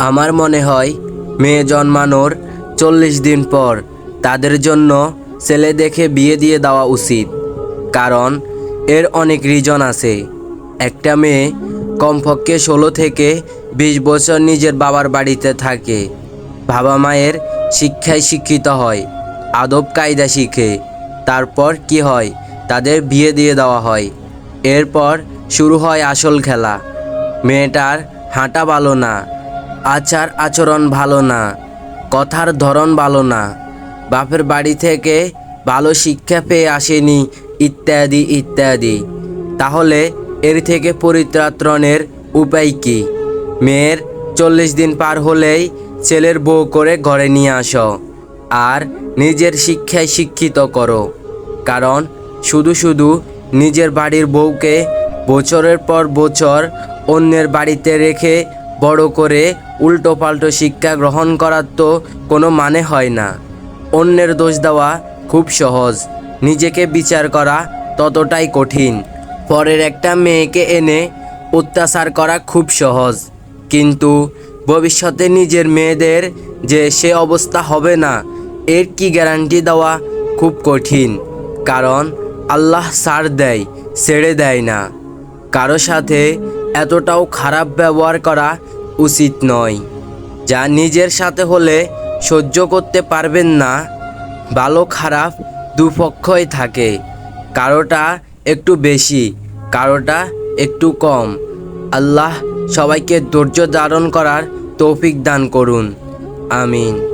আমার মনে হয় মেয়ে জন্মানোর চল্লিশ দিন পর তাদের জন্য ছেলে দেখে বিয়ে দিয়ে দেওয়া উচিত। কারণ এর অনেক রিজন আছে। একটা মেয়ে কমপক্ষে ষোলো থেকে বিশ বছর নিজের বাবার বাড়িতে থাকে। বাবা মায়ের শিক্ষায় শিক্ষিত হয়, আদব কায়দা শিখে। তারপর কি হয়? তাদের বিয়ে দিয়ে দেওয়া হয়। এরপর শুরু হয় আসল খেলা। মেয়েটার হাঁটা ভালো না। আচার আচরণ ভালো না, কথার ধরন ভালো না, বাপের বাড়ি থেকে ভালো শিক্ষা পেয়ে আসেনি, ইত্যাদি ইত্যাদি। তাহলে এর থেকে পরিত্রাত্রণের উপায় কি? মেয়ের চল্লিশ দিন পার হলেই ছেলের বউ করে ঘরে নিয়ে আসো, আর নিজের শিক্ষায় শিক্ষিত করো। কারণ শুধু শুধু নিজের বাড়ির বউকে বছরের পর বছর অন্যের বাড়িতে রেখে বড় করে উল্টো পাল্টো শিক্ষা গ্রহণ করার তো কোনো মানে হয় না। অন্যের দোষ দেওয়া খুব সহজ। নিজেকে বিচার করা ততটাই কঠিন। পরের একটা মেয়েকে এনে অত্যাচার করা খুব সহজ। কিন্তু ভবিষ্যতে নিজের মেয়েদের যে সে অবস্থা হবে না, এর কি গ্যারান্টি দেওয়া খুব কঠিন। কারণ আল্লাহ সার দেয়, ছেড়ে দেয় না। কারও সাথে এতটাও খারাপ ব্যবহার করা উচিত নয়। যা নিজের সাথে হলে সহ্য করতে পারবেন না। ভালো খারাপ দুপক্ষই থাকে। কারোটা একটু বেশি, কারোটা একটু কম। আল্লাহ সবাইকে ধৈর্য ধারণ করার তৌফিক দান করুন। আমিন।